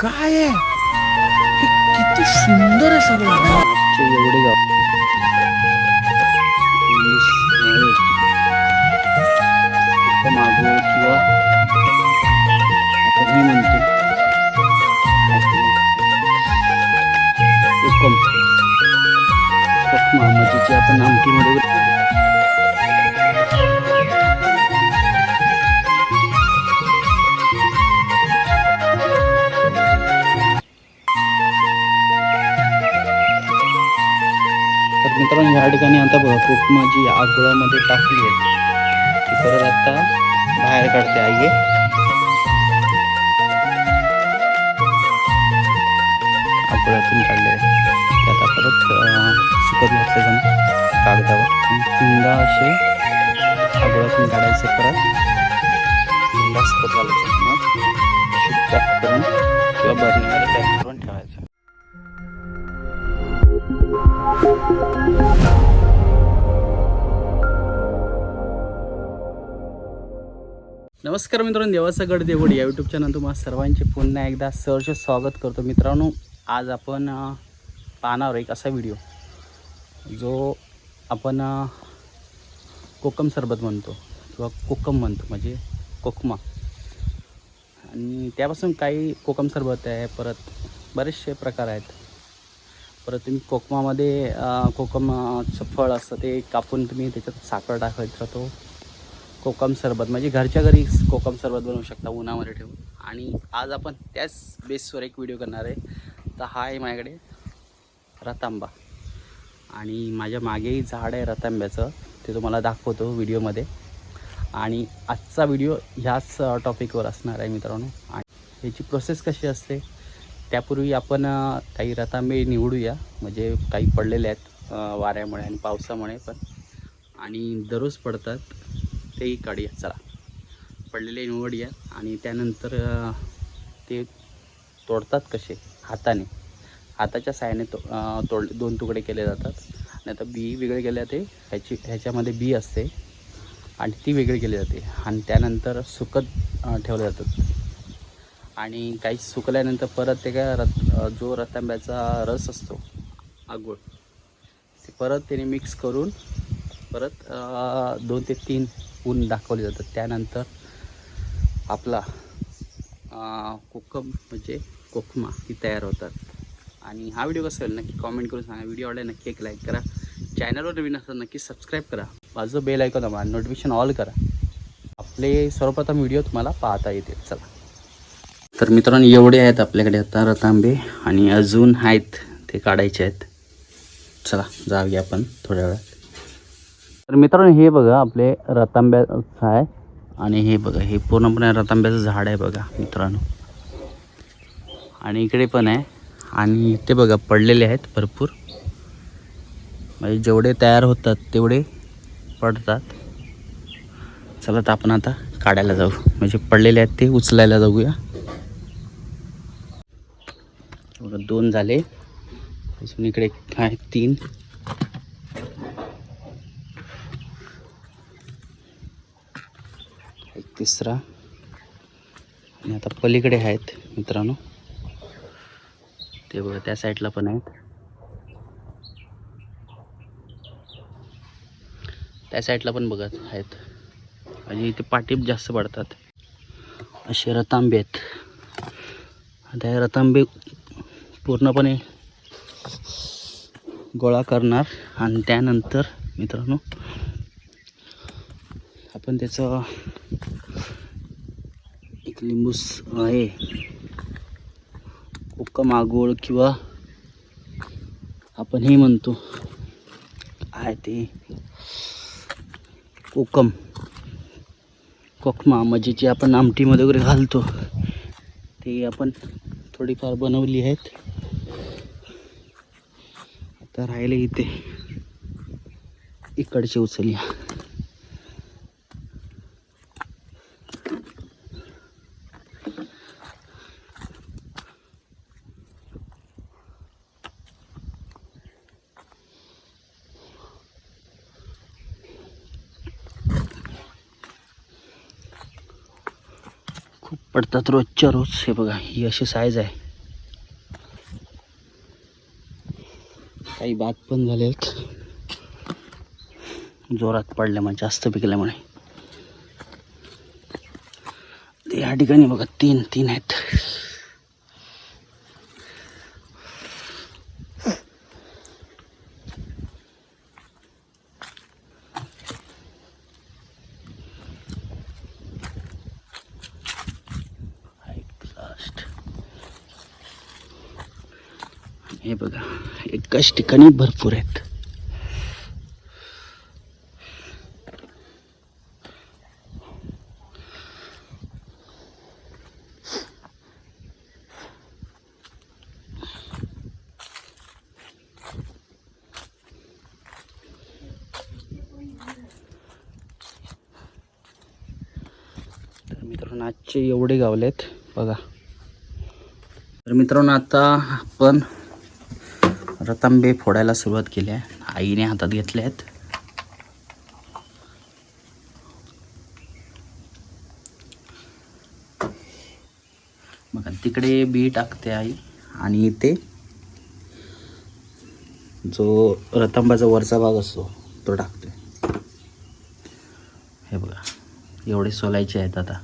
काय आहे हे किती सुंदर आहे सगळं आजचे एवढे गाव वीस आहे. फक्त मागो किंवा आपण हे म्हणतो कोकम कोकमा म्हणजे जे आपण आमटीमध्ये ह्या ठिकाणी आता बघा कोकमा जी आगोळामध्ये टाकली आहे ती परत आता बाहेर काढते आई. आगोळ्यातून काढले. आहे ते आता परत सुकत घातले जाणं कागदावर. आणि असे आगोळ्यातून काढायचे परत. तीनदा सुकत घालायचं मग पॅक करून किंवा बर्नीमध्ये पॅक नमस्कार मित्रांनो देवाचा गड देवड या यूट्यूब चॅनल तुम्हाला सर्वांचे पुन्हा एकदा सहर्ष स्वागत करतो. मित्रांनो आज आपण पाहणार एक असा व्हिडिओ जो आपण कोकम सरबत म्हणतो किंवा कोकम म्हणतो म्हणजे कोकमा. आणि त्यापासून काही कोकम सरबत आहे परत बरेचसे प्रकार आहेत. परत तुम्ही कोकमामध्ये कोकमचं फळ असतं ते कापून तुम्ही त्याच्यात साखर टाकायचं तो कोकम सरबत म्हणजे घरच्या घरी कोकम सरबत बनवू शकता उन्हामध्ये ठेवून. आणि आज आपण त्याच बेसवर एक व्हिडिओ करणार आहे. तर हा आहे माझ्याकडे रतांबा. आणि माझ्या मागेही झाड आहे रतांब्याचं. ते तुम्हाला दाखवतो व्हिडिओमध्ये आणि आजचा व्हिडिओ ह्याच टॉपिकवर असणार आहे मित्रांनो. आणि ह्याची प्रोसेस कशी असते? त्यापूर्वी आपण काही रतांबे निवडूया. म्हणजे काही पडलेले आहेत वाऱ्यामुळे आणि पावसामुळे पण. आणि दररोज पडतात. तेही काढूया चला. पडलेले निवडूया आणि त्यानंतर ते तोडतात कसे? हाताने. हाताच्या सहाय्याने तो तोड दोन तुकडे केले जातात. आणि आता बी वेगळे केले जाते ह्याची ह्याच्यामध्ये बी असते आणि ती वेगळी केली जाते. आणि त्यानंतर सुकत ठेवले जातात. आणि काही सुकल्यानंतर परत ते काय रत जो रतांब्याचा रस असतो आगोळ ते परत त्याने मिक्स करून परत दोन ते तीन ऊन दाखवले जातात. त्यानंतर आपला कोकम म्हणजे कोकमा ही तयार होतात. आणि हा व्हिडिओ कसा होईल नक्की कॉमेंट करून सांगा. व्हिडिओ आवडला नक्की एक लाईक करा. चॅनलवर नवीन असतात नक्की सबस्क्राईब करा. माझं बेल ऐकून दाबा. नोटिफिकेशन ऑल करा. आपले सर्वप्रथम व्हिडिओ तुम्हाला पाहता येतील. चला. तर मित्रांनो एवढे आहेत आपल्याकडे आता रतांबे आणि अजून आहेत ते काढायचे आहेत. चला जाऊया आपण थोड्या वेळात. तर मित्रांनो हे बघा आपले रतांब्याचं आहे. आणि हे बघा हे पूर्णपणे रतांब्याचं झाड आहे बघा मित्रांनो. आणि इकडे पण आहे. आणि इथे बघा पडलेले आहेत भरपूर. म्हणजे जेवढे तयार होतात तेवढे पडतात. चला तर आपण आता काढायला जाऊ. म्हणजे पडलेले आहेत ते उचलायला जाऊया. दोन झाले. अजून इकडे आहे तीन. तिसरा. आणि आता पलीकडे आहेत मित्रांनो. ते बघा त्या साईडला पण आहेत. त्या साईडला पण बघत आहेत. आणि इथे पाटीप जास्त पडतात. असे रतांबे आहेत. आता हे रतांबे पूर्णपणे गोळा करणार. आणि त्यानंतर मित्रांनो आपण त्याचं लिंबूस आहे. कोकम आगोळ किंवा आपण हे म्हणतो आहे ते. कोकम. कोकमा म्हणजे जे आपण आमटीमध्ये वगैरे घालतो. ते आपण थोडीफार बनवली आहेत. आता राहिले इथे. इकडचे उचलूया. पडतात रोजच्या रोज. हे बघा ही अशी साईज आहे. काही बाद पण झाले आहेत जोरात पडल्यामुळे जास्त पिकल्यामुळे या ठिकाणी बघा तीन तीन आहेत. बघा. एकाच ठिकाणी भरपूर आहेत. तर मित्रांनो आजचे एवढे गावले आहेत बघा. तर मित्रांनो आता आपण रतांबे फोडायला सुरुवात केली आहे. आईने हातात घेतले आहेत. बघा तिकडे बी टाकते आई. आणि इथे जो रतांबाचा वरचा भाग असतो तो टाकते. हे बघा एवढे सोलायचे आहेत आता.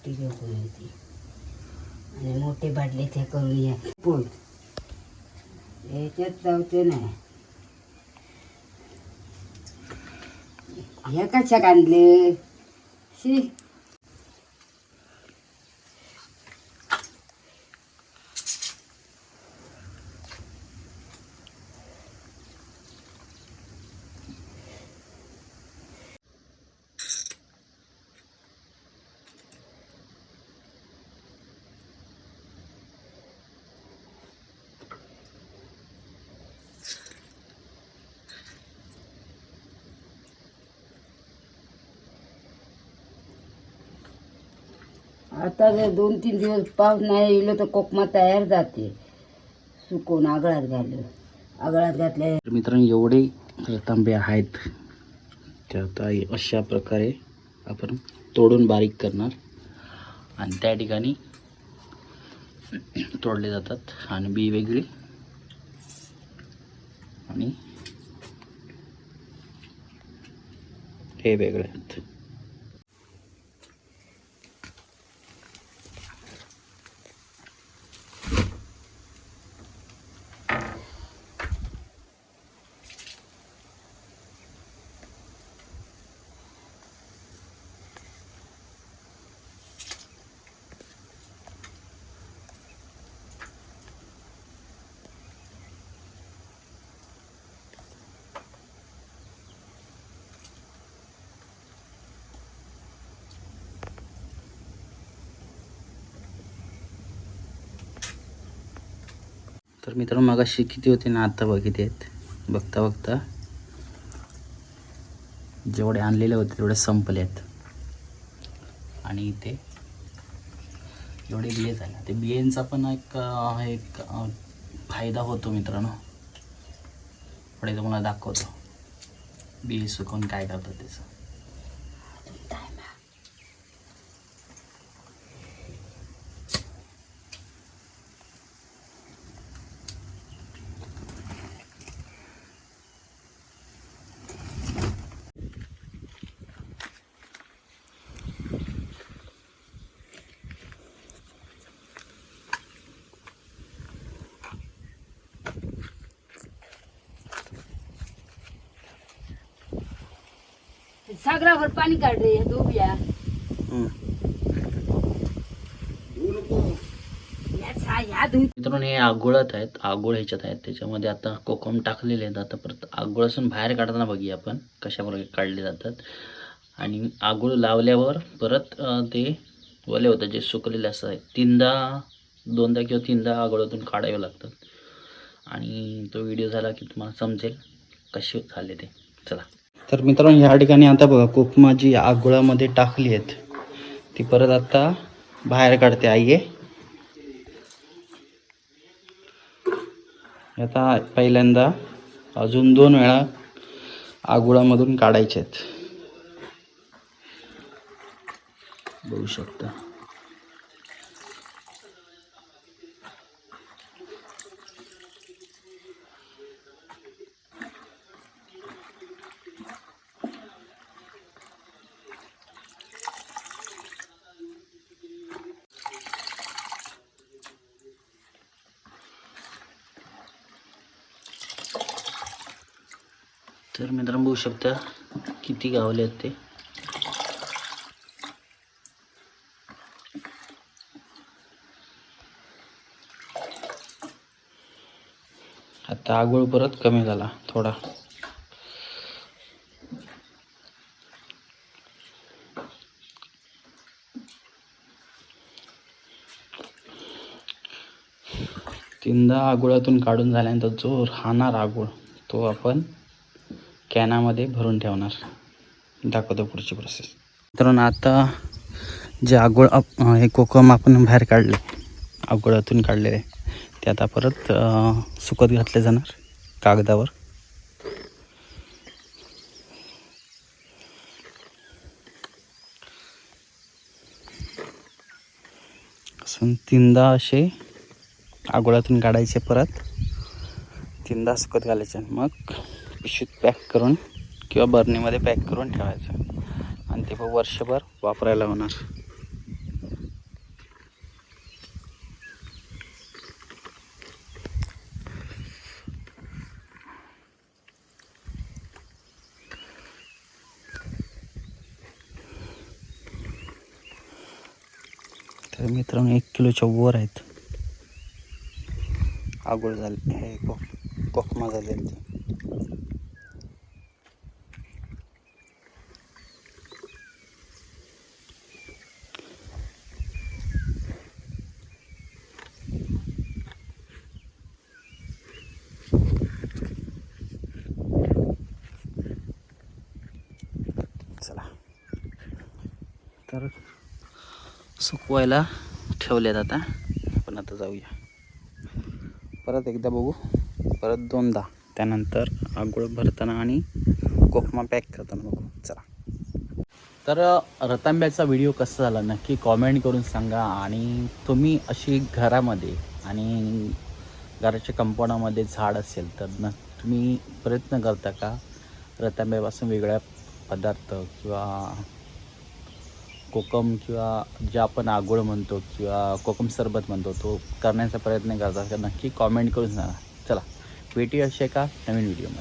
मोठी घेऊन होती आणि मोठे बाटले ते करून या पोट याच्यात लावते नाही हे कशा कांदले शी. आता जर दोन तीन दिवस पाऊस नाही येईल तर कोकमा तयार जाते. सुकून आगळात घालून. आगळात घातल्या तर मित्रांनो एवढे रतांबे आहेत. ते आता अशा प्रकारे आपण तोडून बारीक करणार. आणि त्या ठिकाणी तोडले जातात. आणि बी वेगळी. आणि हे वेगळे आहेत. तर मित्रांनो मागाशी किती होते ना आता बघ किती आहेत. बघता बघता. जेवढे आणलेले होते तेवढे संपले आहेत. आणि इथे एवढे बिये झाले. ते बियांचा पण एक एक फायदा होतो मित्रांनो. पुढे तुम्हाला दाखवतो. बिये सुकवून काय करतात त्याचं. सागरावर पाणी काढ रे धु मित्रांनो हे आगोळात आहेत आगोळ ह्याच्यात आहेत. त्याच्यामध्ये आता कोकम टाकलेले आहेत. आता परत आगोळ असून बाहेर काढताना बघूया आपण कशा प्रकारे काढले जातात. आणि आगोळ लावल्यावर परत ते ओले होतात जे सुकलेले असतात. तीनदा दोनदा किंवा तीनदा आगोळातून काढावे लागतात. आणि तो व्हिडिओ झाला की तुम्हाला समजेल कसे झाले ते. चला. तर मित्रांनो ह्या ठिकाणी आता बघा कोकमा जी आगोळामध्ये टाकली आहेत. ती परत आता बाहेर काढते आई आहे आता पहिल्यांदा अजून दोन वेळा आगुळामधून काढायचे आहेत. बघू शकता. तर मित्रांनो बघू शकता किती गावले आहेत ते. आता आगोळ परत कमी झाला थोडा. तीनदा आगोळातून काढून झाल्यानंतर जो राहणार आगोळ. तो आपण कॅनामध्ये भरून ठेवणार. दाखवतो पुढची प्रोसेस मित्रांनो आता जे आगोळ हे कोकम आपण बाहेर काढले आगोळातून काढलेले ते आता परत सुकत घातले जाणार कागदावर. असं तीनदा असे आगोळातून काढायचे परत. तीनदा सुकत घालायचे. मग पिशवीत पॅक करून किंवा बर्नीमध्ये पॅक करून ठेवायचं. आणि ते मग वर्षभर वापरायला होणार. तर मित्रांनो एक किलोच्या वर आहेत. आगोळ झाले हे कोक कोकमा झाले ते चला तर सुकवायला ठेवल्यात आता. आपण आता जाऊया. परत एकदा बघू. परत दोनदा. त्यानंतर आगोळ भरताना आणि कोकमा पॅक करताना बघू. चला. तर रतांब्याचा व्हिडिओ कसा झाला नक्की कॉमेंट करून सांगा. आणि तुम्ही अशी घरामध्ये आणि घराच्या कंपाऊंडामध्ये झाड असेल तर न तुम्ही प्रयत्न करता का रतांब्यापासून वेगळ्या पदार्थ किंवा कोकम किंवा जे आपण आगोळ म्हणतो किंवा कोकम सरबत म्हणतो तो करण्याचा प्रयत्न करतात. का नक्की कॉमेंट करून सांगा. चला भेटी असे का नवीन व्हिडिओमध्ये